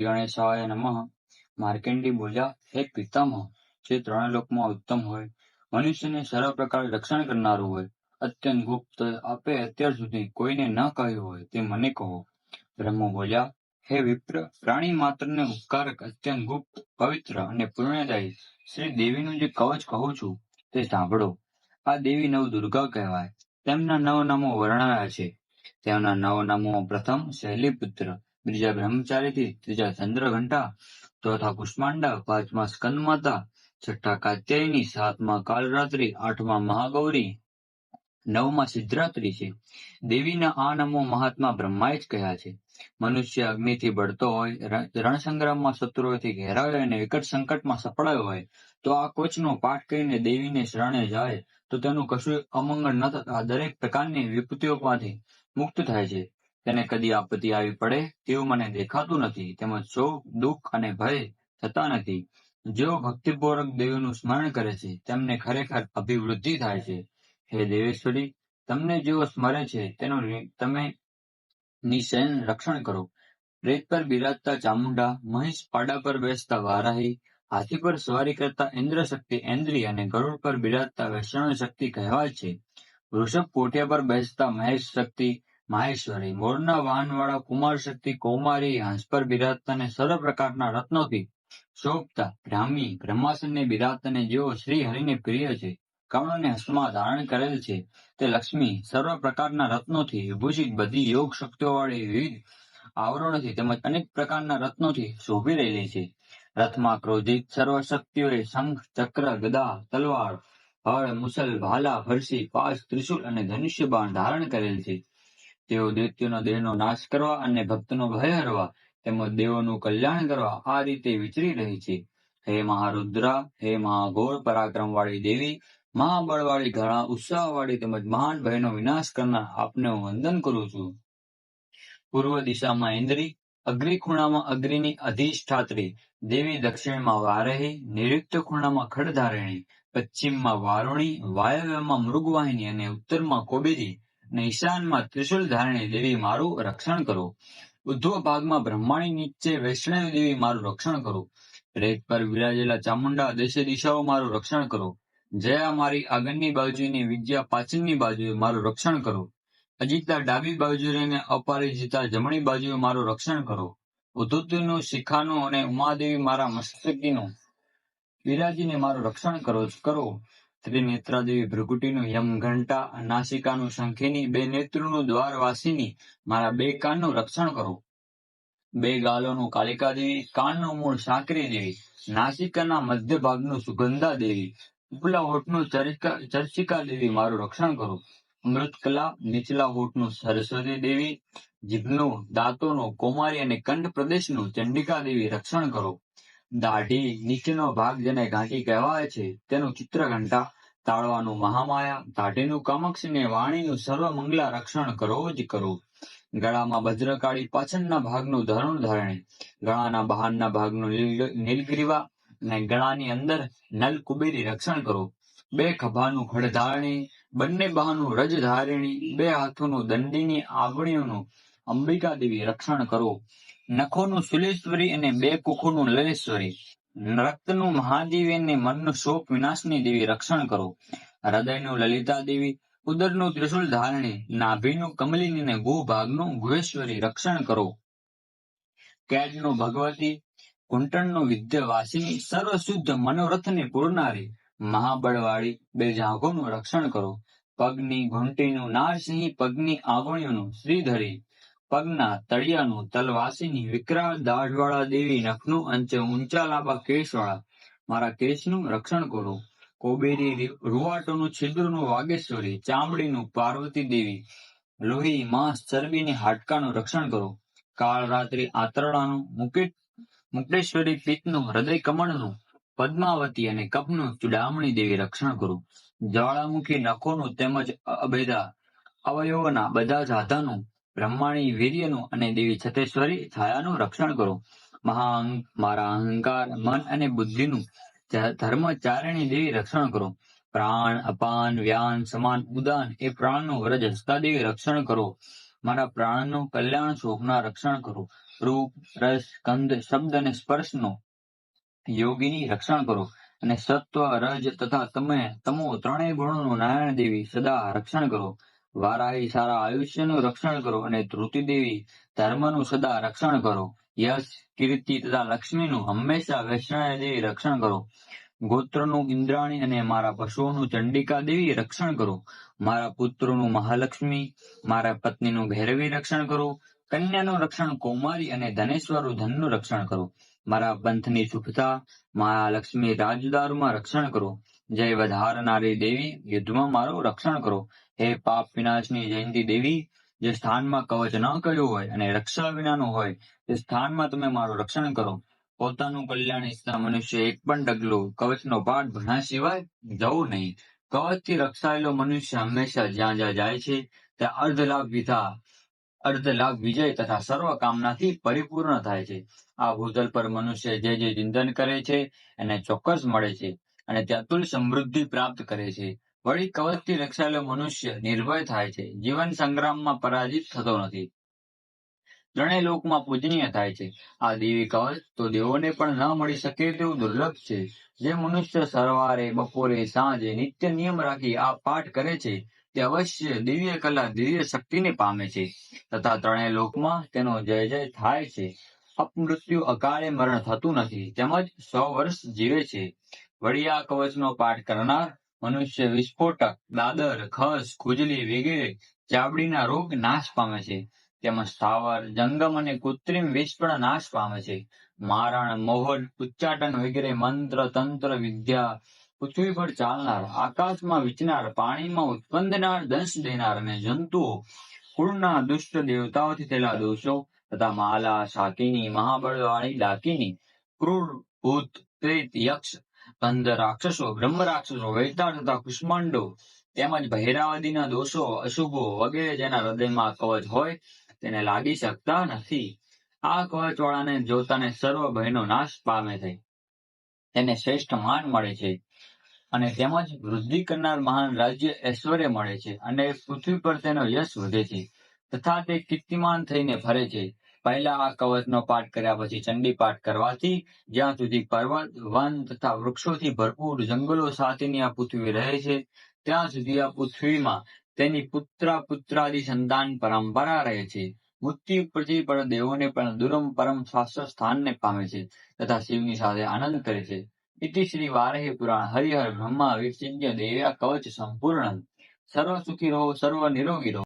ગણેશાય નમઃ. માર્કંડી બોલ્યા હે પિતામહ, જે ત્રણે લોકમાં ઉત્તમ હોય. મનુષ્યને સર્વ પ્રકારે રક્ષણ કરનારું હોય. અત્યંત ગુપ્ત આપે અત્યાર સુધી કોઈને ન કહ્યું હોય તે મને કહો. બ્રહ્મ બોલ્યા હે વિપ્ર, પ્રાણી માત્રને ઉપકારક, અત્યંત ગુપ્ત, પવિત્ર અને પુણ્યદાયી. શ્રી દેવીનું જે કવચ કહું છું તે સાંભળો. આ દેવી નવ દુર્ગા કહેવાય. તેમના નવ નામો વર્ણવ્યા છે. તેમના નવ નામો પ્રથમ શૈલીપુત્ર બીજા બ્રહ્મચારીથી ત્રીજા ચંદ્રઘંટા, ચોથા કુષ્માંડા, પાંચમા સ્કંદમાતા, છઠ્ઠા કાત્યાયની, સાતમા કાલરાત્રિ, આઠમા મહાગૌરી, નવમાં સિદ્ધરાત્રિ છે. દેવીના આ નામો મહાત્મા બ્રહ્માએ જ કહ્યા છે. મનુષ્ય અગ્નિથી બળતો હોય રણસંગ્રામમાં શત્રુઓથી ઘેરાયો અને વિકટ સંકટમાં સફળાયો હોય, તો આ કોચનો પાઠ કરીને દેવીને શરણે જાય, તો તેનું કશું અમંગળ ન થતા દરેક પ્રકારની વિપત્તિઓમાંથી મુક્ત થાય છે. તેને કદી આપત્તિ આવી પડે તેવું મને દેખાતું નથી. તેમજ શોક દુઃખ અને ભય થતા નથી. જેઓ ભક્તિપૂર્વક દેવીનું સ્મરણ કરે છે, તેમને ખરેખર અભિવૃદ્ધિ થાય છે. હે દેવેશ્વરી, તમને જેઓ સ્મરે છે, તેનું તમે નિશયન રક્ષણ કરો. પ્રેત પર બિરાજતા ચામુંડા મહિષ પાડા પર બેસતા વારાહી, હાથી પર સવારી કરતા ઇન્દ્ર શક્તિ ઇન્દ્રિય અને ગરુડ પર બિરાજતા વૈષ્ણવ શક્તિ કહેવાય છે. વૃષભ પોટિયા પર બેસતા મહેશ શક્તિ માહેશ્વરી, મોરના વાહનવાળા કુમાર શક્તિ કૌમારી હંસ પર બિરાજતા સર્વ પ્રકારના રત્નોથી શોભતા બ્રાહ્મી બ્રહ્માસનને બિરાજતા જેઓ શ્રી હરિને પ્રિય છે કમળને હસ્તમાં ધારણ કરેલ છે, તે લક્ષ્મી સર્વ પ્રકારના રત્નોથી વિભૂષિત બધી યોગ શક્તિઓવાળી વિવિધ આવરણોથી તેમજ અનેક પ્રકારના રત્નોથી શોભી રહેલી છે. રથમાં ક્રોધિત સર્વ શક્તિઓએ શંખ, ચક્ર, ગદા, તલવાર, હળ, મુસલ ભાલા ફરસી, પાસ ત્રિશુલ અને ધનુષ્ય બાણ ધારણ કરેલ છે. તેઓ દૈત્યોના દેહનો નાશ કરવા અને ભક્તનો ભય હરવા, તેમજ દેવોનું કલ્યાણ કરવા આ રીતે વિચરી રહી છે. હે મહારુદ્રા, હે મહાઘોર, પરાક્રમવાળી દેવી, મહાબળવાળી ઘણા ઉત્સાહવાળી તેમજ મહાન ભયનો વિનાશ કરનાર આપને હું વંદન કરું છું. પૂર્વ દિશામાં ઇન્દ્રી અગ્રી ખૂણામાં અગ્નિની અધિષ્ઠાત્રી, દેવી દક્ષિણમાં વારહી, નિરુક્ત ખૂણામાં ખડધારિણી, પશ્ચિમમાં વારુણી, વાયવ્યમાં મૃગવાહિની અને ઉત્તરમાં કોબેરી અને ત્રિશુલ ધારણી દેવી મારું રક્ષણ કરો. ઉદ્ધવ ભાગમાં બ્રહ્માણી નીચે વૈષ્ણવ દેવી મારું રક્ષણ કરો. રેત પર વિરાજેલા ચામુંડા દેશે દિશાઓ મારું રક્ષણ કરો. જયા મારી આગળની બાજુની વિદ્યા પાછળની બાજુએ મારું રક્ષણ કરો. અજીતા ડાબી બાજુ રહીને અપારિજિતા જમણી બાજુએ મારું રક્ષણ કરો. ઉદ્ધુતનું શિખાનું અને ઉમાદેવી મારા મસ્તકીનું વિરાજીને મારું રક્ષણ કરો કરો. ત્રિનેત્રાદેવી ભૃગુટીનું યમઘંટા નાસિકાનું શંખીની બે નેત્રનું દ્વારવાસીની મારા બે કાનનું રક્ષણ કરો. બે ગાલોનું કાલિકા કાનનું મૂળ સાકરી દેવી, નાસિકાના મધ્ય ભાગનું સુગંધા દેવી, ઉપલા હોઠનું ચર્ચિકા દેવી મારું રક્ષણ કરો. અમૃતકલા નીચલા હોઠનું સરસ્વતી દેવી, જીભનું, દાંતોનું, કૌમારી અને કંઠ પ્રદેશનું ચંડિકા દેવી રક્ષણ કરો. દાઢી નીચેનો ભાગ જેને ઘાંટી કહેવાય છે, તેનું ચિત્રઘંટા તાળવાનું મહામાયા દાઢીનું કમક્ષ ને વાણીનું સર્વ મંગલા રક્ષણ કરો જ કરો. ગળામાં ભદ્રકાળી પાછળના ભાગનું ધરણ ધારણે, ગળાના બહારના ભાગનું નીલગ્રીવા અને ગળાની અંદર નલ કુબેરી રક્ષણ કરો. બે ખભાનું ખડધારણી બંને બહાનું રજ ધારિણી, બે હાથોનું દંડીની આગણીઓનું અંબિકા દેવી રક્ષણ કરો. નખોનું સુલેશ્વરી અને બે કુખોનું લલેશ્વરી. રક્તનું મહાદેવી મનનું શોક વિનાશની દેવી રક્ષણ કરો. હૃદયનું લલિતા દેવી, ઉદરનું ત્રિશુલ ધારણી, નાભીનું કમલિની અને ભાગનું ગુહેશ્વરી રક્ષણ કરો. કેડનું ભગવતી કુંટણનું વિદ્યવાસિની સર્વશુદ્ધ મનોરથને પૂરનારી મહાબળવાળી બે જાગોનું રક્ષણ કરો. પગની ઘૂંટીનું નારસિંહ પગની આગોણીઓનું શ્રીધરી પગના તળિયાનું તલવાસીની વિકરાળ દાઢવાળા દેવી નખનું અંચે ઊંચા લાંબા કેશવાળા. મારા કેશનું રક્ષણ કરો. કોબેરી રૂવાટોનું છિદ્રનું વાગેશ્વરી, ચામડીનું પાર્વતી દેવી. લોહી, માંસ, ચરબીની હાડકાનું રક્ષણ કરો. કાળ રાત્રિ આતરડાનું મુકેટ મુકટેશ્વરી પિત્તનું હૃદય કમળનું પદ્માવતી અને કપનું ચુડામણી દેવી રક્ષણ કરો. જ્વાળામુખી નખોનું તેમજ અભેદા અવયવોના બધા જાધાનું બ્રહ્માણી વીર્યનું અને દેવી છતેશ્વરી છાયાનું રક્ષણ કરો. મહા, મારા અહંકાર, મન અને બુદ્ધિનું ધર્મચારિણી દેવી રક્ષણ કરો. પ્રાણ, અપાન, વ્યાન, સમાન, ઉદાન એ પ્રાણનું વ્રજ હસ્તા દેવી રક્ષણ કરો. મારા પ્રાણનું કલ્યાણ શોભના રક્ષણ કરો. રૂપ, રસ ગંધ શબ્દ અને સ્પર્શનો યોગીની રક્ષણ કરો. અને સત્વ, રજ તથા તમે, તમો ત્રણેય ગુણોનું નારાયણ દેવી સદા રક્ષણ કરો. વારાહી સારા આયુષ્યનું રક્ષણ કરો અને ધૃતિ દેવી ધર્મનું સદા રક્ષણ કરો. યશ, કીર્તિ તથા લક્ષ્મીનું હંમેશા વૈષ્ણવ દેવી રક્ષણ કરો. ગોત્રનું ઇન્દ્રાણી અને મારા પશુઓનું ચંડિકા દેવી રક્ષણ કરો. મારા પુત્રોનું મહાલક્ષ્મી, મારા પત્નીનું ભૈરવી રક્ષણ કરો. કન્યાનું રક્ષણ કૌમારી અને ધનેશ્વરું ધનનું રક્ષણ કરો. મારા પંથની સુખતા મહાલક્ષ્મી રાજદારમાં રક્ષણ કરો. જય વધારનારી દેવી યુદ્ધમાં મારું રક્ષણ કરો. હે પાપ વિનાશની જયંતિ દેવી, જે સ્થાનમાં કવચ ન કર્યું હોય અને રક્ષા વિનાનું હોય, તે સ્થાનમાં તમે મારું રક્ષણ કરો. પોતાનું કલ્યાણ ઈચ્છતા મનુષ્ય એક પણ ડગલું કવચનો પાઠ ભણ્યા સિવાય જવું નહીં. કવચથી રક્ષાયેલો મનુષ્ય હંમેશા જ્યાં જ્યાં જાય છે, ત્યાં અર્ધ લાભ વિધા, અર્ધ લાભ વિજય તથા સર્વ કામનાથી પરિપૂર્ણ થાય છે. આ ભૂતલ પર મનુષ્ય જે જે ચિંતન કરે છે, એને ચોક્કસ મળે છે અને ત્યાં તુલ સમૃદ્ધિ પ્રાપ્ત કરે છે. વળી કવચથી રક્ષાયેલો મનુષ્ય નિર્ભય થાય છે. જીવન સંગ્રામમાં પરાજિત થતો નથી. ત્રણેય લોકમાં પૂજનીય થાય છે. આ દેવી કવચ તો દેવોને પણ ન મળી શકે તેવું દુર્લભ છે. જે મનુષ્ય સવારે, બપોરે, સાંજે નિત્ય નિયમ રાખી આ પાઠ કરે છે તે અવશ્ય દિવ્ય કલા, દિવ્ય શક્તિને પામે છે. તથા ત્રણેય લોકમાં તેનો જય જય થાય છે. અપમૃત્યુ અકાળે મરણ થતું નથી. તેમજ સો વર્ષ જીવે છે. વળી આ કવચનો પાઠ કરનાર મનુષ્ય વિસ્ફોટક, દાદર, ખસ, ખુજલી વગેરે ચામડીના રોગ નાશ પામે છે. તેમજ સ્થાવર જંગમ અને કૃત્રિમ વિષ પણ નાશ પામે છે. મારણ મોહન ઉચ્ચાટન વગેરે મંત્ર, તંત્ર, વિદ્યા, પૃથ્વી પર ચાલનાર, આકાશમાં વિચનાર, પાણીમાં ઉત્પન્ન દંશ દેનાર અને જંતુઓ, કુળના દુષ્ટ દેવતાઓથી થયેલા દોષો તથા માલા, શાકિની, મહાબળવાળી ડાકીની ક્રૂર ભૂત પ્રેત, યક્ષ બંધ રાક્ષસો, બ્રહ્મ રાક્ષસો વૈતાળ તથા કુષ્માંડો, તેમજ ભૈરાવાદીના દોષો, અશુભો વગેરે જેના હૃદયમાં કવચ હોય તેને લાગી શકતા નથી. આ કવચવાળાને જોતાને સર્વ ભયનો નાશ પામે છે. તેને શ્રેષ્ઠ માન મળે છે અને તેમજ વૃદ્ધિ કરનાર મહાન રાજ્ય ઐશ્વર્ય મળે છે અને પૃથ્વી પર તેનો યશ વધે છે તથા તે કીર્તિમાન થઈને ફરે છે. પહેલા આ કવચનો પાઠ કર્યા પછી ચંડી પાઠ કરવાથી જ્યાં સુધી પર્વત, વન તથા વૃક્ષોથી ભરપૂર જંગલો સાથેની આ પૃથ્વી રહે છે, ત્યાં સુધી આ પૃથ્વીમાં તેની પુત્ર પુત્રાદી સંતાન પરંપરા રહે છે. મૃત્યુ પછી પણ દેવોને પણ દુરમ પરમ શાસ્ત્ર સ્થાનને પામે છે તથા શિવની સાથે આનંદ કરે છે. ઇતિ શ્રી વારહી પુરાણ, હરિહર બ્રહ્મા વિરચિંત્ય દેવ્યા કવચ સંપૂર્ણ. સર્વ સુખી રહો સર્વ નિરોગી રહો.